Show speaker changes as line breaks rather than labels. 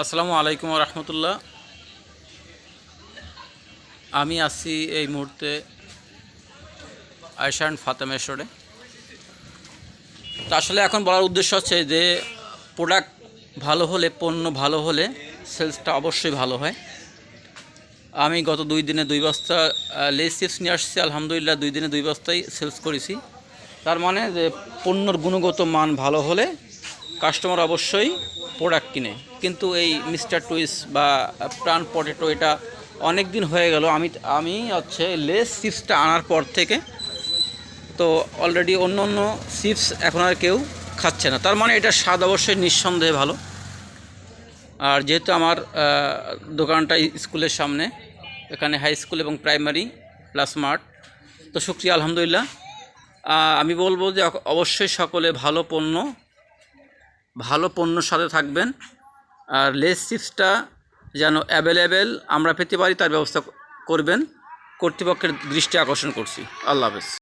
আসসালামু আলাইকুম রহমতুল্লাহ। আমি আছি এই মুহূর্তে আয়সা অ্যান্ড ফাতেমেশ্বরে তা আসলে এখন বলার উদ্দেশ্য হচ্ছে যে প্রোডাক্ট ভালো হলে, পণ্য ভালো হলে সেলসটা অবশ্যই ভালো হয়। আমি গত দুই দিনে দুই বস্তা লেস চিপস নিয়ে আসছি, আলহামদুলিল্লাহ দুই দিনে দুই বস্তাই সেলস করেছি। তার মানে যে পণ্যর গুণগত মান ভালো হলে কাস্টমার অবশ্যই প্রোডাক্ট কিনে। কিন্তু এই মিস্টার টুইস বা প্রাণ পটেটো এটা অনেক দিন হয়ে গেল। আমি আমি হচ্ছে লেস চিপসটা আনার পর থেকে তো অলরেডি অন্য অন্য চিপস এখন আর কেউ খাচ্ছে না। তার মানে এটা স্বাদ অবশ্যই নিঃসন্দেহে ভালো। আর যেহেতু আমার দোকানটা স্কুলের সামনে, এখানে হাই স্কুল এবং প্রাইমারি প্লাস মার্ট তো শুক্রিয়া, আলহামদুলিল্লাহ। আমি বলব যে অবশ্যই সকলে ভালো পণ্য ভালো পণ্যর সাথে থাকবেন। আর লেস চিপসটা যেন অ্যাভেলেবেল আমরা পেতে পারি, তার ব্যবস্থা করবেন। কর্তৃপক্ষের দৃষ্টি আকর্ষণ করছি। আল্লাহ হাফেজ।